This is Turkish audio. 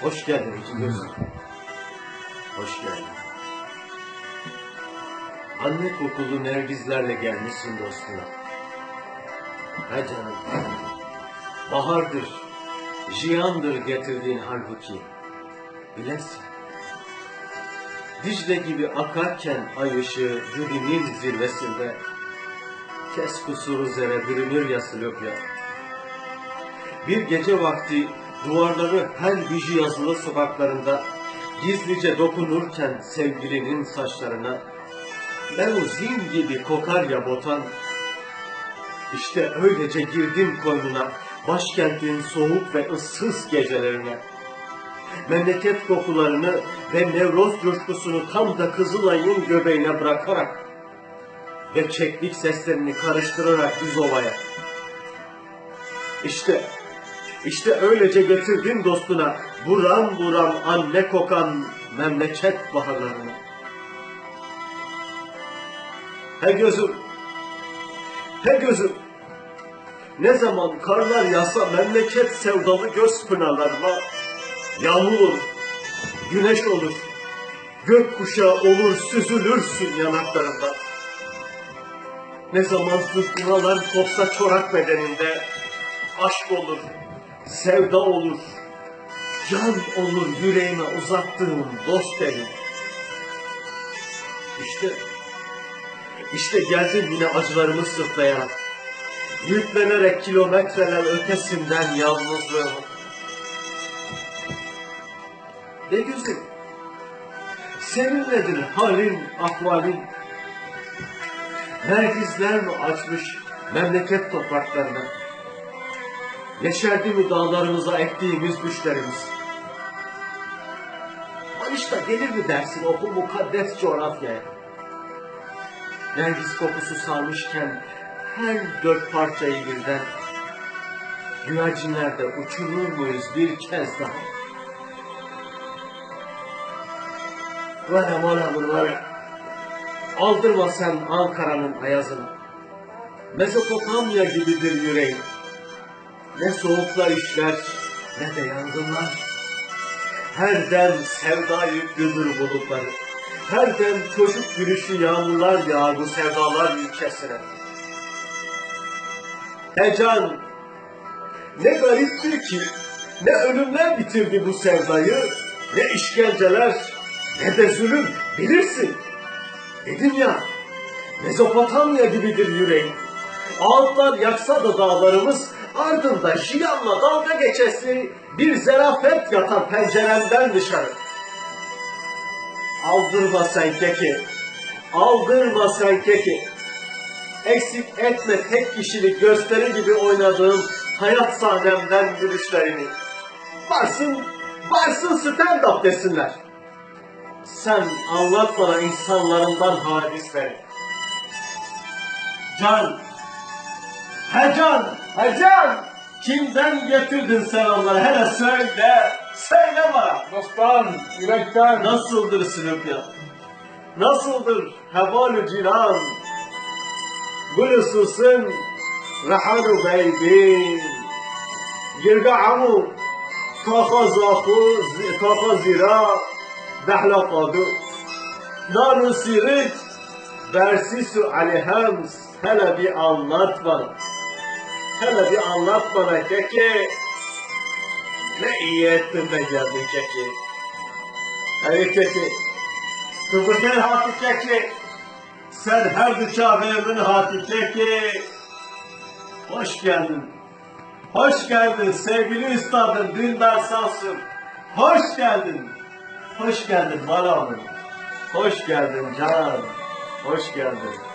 Hoş geldin Cingöz. Hoş geldin. Anne kokulu nergizlerle gelmişsin dostuna. Ha canım. Bahardır, jiyandır getirdiğin halbuki. Bilesin. Dicle gibi akarken ay ışığı Judi'nin zirvesinde kes kusuru zere bürünür ya Silopya. Bir gece vakti duvarları her biji yazılı sokaklarında gizlice dokunurken sevgilinin saçlarına levzin gibi kokar ya botan işte öylece girdim koynuna başkentin soğuk ve ıssız gecelerine memleket kokularını ve Nevroz coşkusunu tam da Kızılay'ın göbeğine bırakarak ve çeklik seslerini karıştırarak düz ovaya. İşte, işte öylece getirdin dostuna buram buram anne kokan memleket baharlarını. He gözüm, he gözüm, ne zaman karlar yağsa memleket sevdalı göz pınarlarıma yağmur güneş olur, gök kuşağı olur süzülürsün yanaklarında. Ne zaman fırtınalar kopsa çorak bedeninde aşk olur, sevda olur, can olur yüreğime uzattığım dost elin. İşte, işte geldim yine acılarımı sırtlayarak, yüklenerek kilometreler ötesinden yalnızlığımı. Ne güzel, senin nedir halin, ahvalin? Nergizler mi açmış memleket topraklarına? Yeşerdi mi dağlarımıza ektiğimiz düşlerimiz? Barışta gelir mi dersin o bu mukaddes coğrafyaya? Nergis kokusu sarmışken her dört parçayı birden güvercinlerde uçurur muyuz bir kez daha? Valla mola bunlar. Aldırma sen Ankara'nın ayazını. Mezopotamya gibidir yüreğin. Ne soğuklar işler ne de yangınlar. Her dem sevda yüklüdür bulutları. Her dem çocuk gülüşü yağmurlar yağar bu sevdalar ülkesine. Hecan, ne gariptir ki ne ölümler bitirdi bu sevdayı, ne işkenceler, ne de zulüm bilirsin. Dedim ya, Mezopotamya gibidir yüreğim. Ağıtlar yaksa da dağlarımız, ardında jiyanla dalga geçesi bir zerafet yatar penceremden dışarı. Aldırma sen keki, aldırma sen keki. Eksik etme tek kişilik gösteri gibi oynadığım hayat sahnemden gülüşlerini. Varsın, varsın stand-up desinler. Sen anlat bana insanlarından hadisleri. Can, he can, he can. Kimden getirdin sen onları? Hele söyle, söyle bana. Dosttan, yürekten, Nasıldır Sülükya? Nasıldır hevalu ciran? Gülüsüsün rahanu beybin. Zafu, kafa zira, dahla kadu. Nanu sirit, versisu alihems. Hele bir anlat bana. Hele bir anlat bana keki. Ne iyi ettin de geldin keki. Ey keki. Kıbrıs'ın hatı keki. Sen her bıçağı verdin hatı keki. Hoş geldin. Hoş geldin sevgili üstadım Dündar Samsun. Hoş geldin. Hoş geldin Malamın. Hoş geldin Can. Hoş geldin.